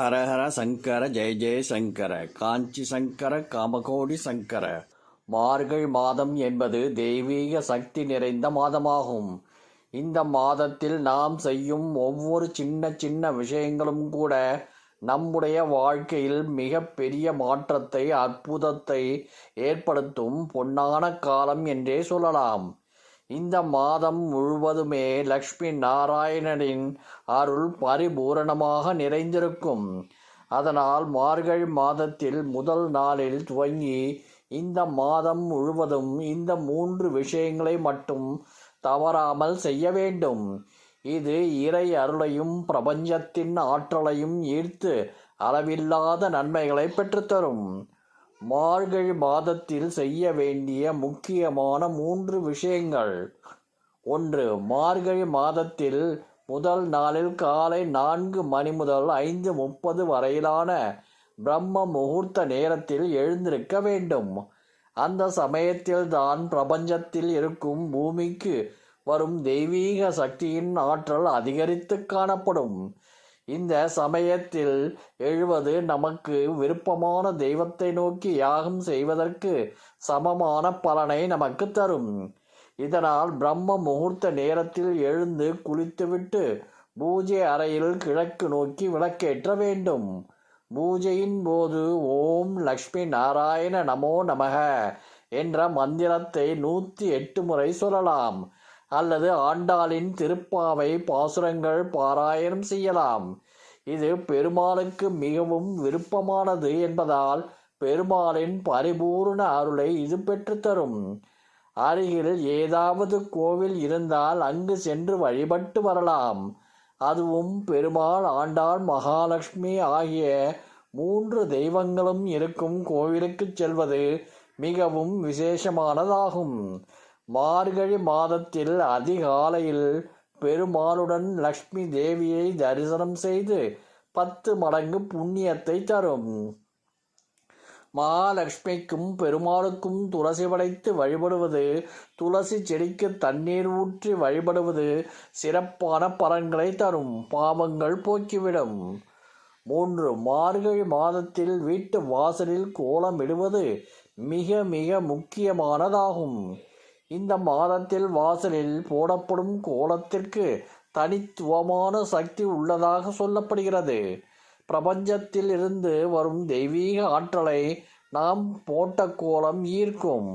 ஹரஹர சங்கர ஜெய ஜெய சங்கர காஞ்சி சங்கர காமகோடி சங்கர. மார்கழி மாதம் என்பது தெய்வீக சக்தி நிறைந்த மாதமாகும். இந்த மாதத்தில் நாம் செய்யும் ஒவ்வொரு சின்ன சின்ன விஷயங்களும் கூட நம்முடைய வாழ்க்கையில் மிக பெரிய மாற்றத்தை அற்புதத்தை ஏற்படுத்தும் பொன்னான காலம் என்றே சொல்லலாம். இந்த மாதம் முழுவதுமே லக்ஷ்மி நாராயணனின் அருள் பரிபூரணமாக நிறைந்திருக்கும். அதனால் மார்கழி மாதத்தில் முதல் நாளில் துவங்கி இந்த மாதம் முழுவதும் இந்த மூன்று விஷயங்களை மட்டும் தவறாமல் செய்ய வேண்டும். இது இறை அருளையும் பிரபஞ்சத்தின் ஆற்றலையும் ஈர்த்து அளவில்லாத நன்மைகளை பெற்றுத்தரும். மார்கழி மாதத்தில் செய்ய வேண்டிய முக்கியமான மூன்று விஷயங்கள். ஒன்று மார்கழி மாதத்தில் முதல் நாளில் காலை நான்கு மணி முதல் ஐந்து முப்பது வரையிலான பிரம்ம முகூர்த்த நேரத்தில் எழுந்திருக்க வேண்டும். அந்த சமயத்தில் தான் பிரபஞ்சத்தில் இருக்கும் பூமிக்கு வரும் தெய்வீக சக்தியின் ஆற்றல் அதிகரித்து காணப்படும். இந்த சமயத்தில் எழுவது நமக்கு விருப்பமான தெய்வத்தை நோக்கி யாகம் செய்வதற்கு சமமான பலனை நமக்கு தரும். இதனால் பிரம்ம முகூர்த்த நேரத்தில் எழுந்து குளித்துவிட்டு பூஜை அறையில் கிழக்கு நோக்கி விளக்கேற்ற வேண்டும். பூஜையின் போது ஓம் லக்ஷ்மி நாராயண நமோ நமக என்ற மந்திரத்தை நூற்றி எட்டு முறை சொல்லலாம். அல்லது ஆண்டாளின் திருப்பாவை பாசுரங்கள் பாராயணம் செய்யலாம். இது பெருமாளுக்கு மிகவும் விருப்பமானது என்பதால் பெருமாளின் பரிபூர்ண அருளை இது பெற்றுத்தரும் அருகில் ஏதாவது கோவில் இருந்தால் அங்கு சென்று வழிபட்டு வரலாம். அதுவும் பெருமாள் ஆண்டாள் மகாலட்சுமி ஆகிய மூன்று தெய்வங்களும் இருக்கும் கோவிலுக்கு செல்வது மிகவும் விசேஷமானதாகும். மார்கழி மாதத்தில் அதிகாலையில் பெருமாளுடன் லக்ஷ்மி தேவியை தரிசனம் செய்து பத்து மடங்கு புண்ணியத்தை தரும். மகாலட்சுமிக்கும் பெருமாளுக்கும் துளசி படைத்து வழிபடுவது துளசி செடிக்கு தண்ணீர் ஊற்றி வழிபடுவது சிறப்பான பலன்களை தரும் பாவங்கள் போக்கிவிடும். மூன்று மார்கழி மாதத்தில் வீட்டு வாசலில் கோலமிடுவது மிக மிக முக்கியமானதாகும். இந்த மாதத்தில் வாசலில் போடப்படும் கோலத்திற்கு தனித்துவமான சக்தி உள்ளதாக சொல்லப்படுகிறது. பிரபஞ்சத்தில் இருந்து வரும் தெய்வீக ஆற்றலை நாம் போட்ட கோலம் ஈர்க்கும்.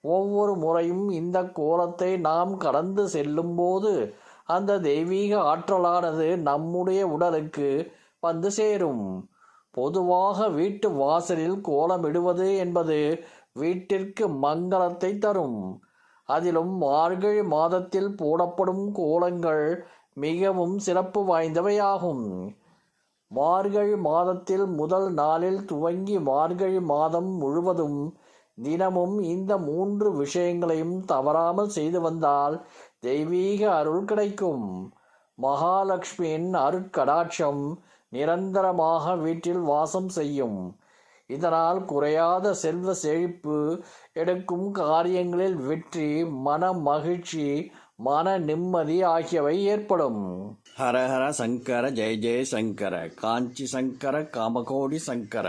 ஒவ்வொரு முறையும் இந்த கோலத்தை நாம் கடந்து செல்லும்போது அந்த தெய்வீக ஆற்றலானது நம்முடைய உடலுக்கு வந்து சேரும். பொதுவாக வீட்டு வாசலில் கோலமிடுவது என்பது வீட்டிற்கு மங்களத்தை தரும். அதிலும் மார்கழி மாதத்தில் போடப்படும் கோலங்கள் மிகவும் சிறப்பு வாய்ந்தவையாகும். மார்கழி மாதத்தில் முதல் நாளில் துவங்கி மார்கழி மாதம் முழுவதும் தினமும் இந்த மூன்று விஷயங்களையும் தவறாமல் செய்து வந்தால் தெய்வீக அருள் கிடைக்கும். மகாலட்சுமியின் அருட்கடாட்சம் நிரந்தரமாக வீட்டில் வாசம் செய்யும். இதனால் குறையாத செல்வ செழிப்பு எடுக்கும் காரியங்களில் வெற்றி மன மகிழ்ச்சி மன நிம்மதி ஆகியவை ஏற்படும். ஹரஹர சங்கர ஜெய ஜெய சங்கர காஞ்சி சங்கர காமகோடி சங்கர.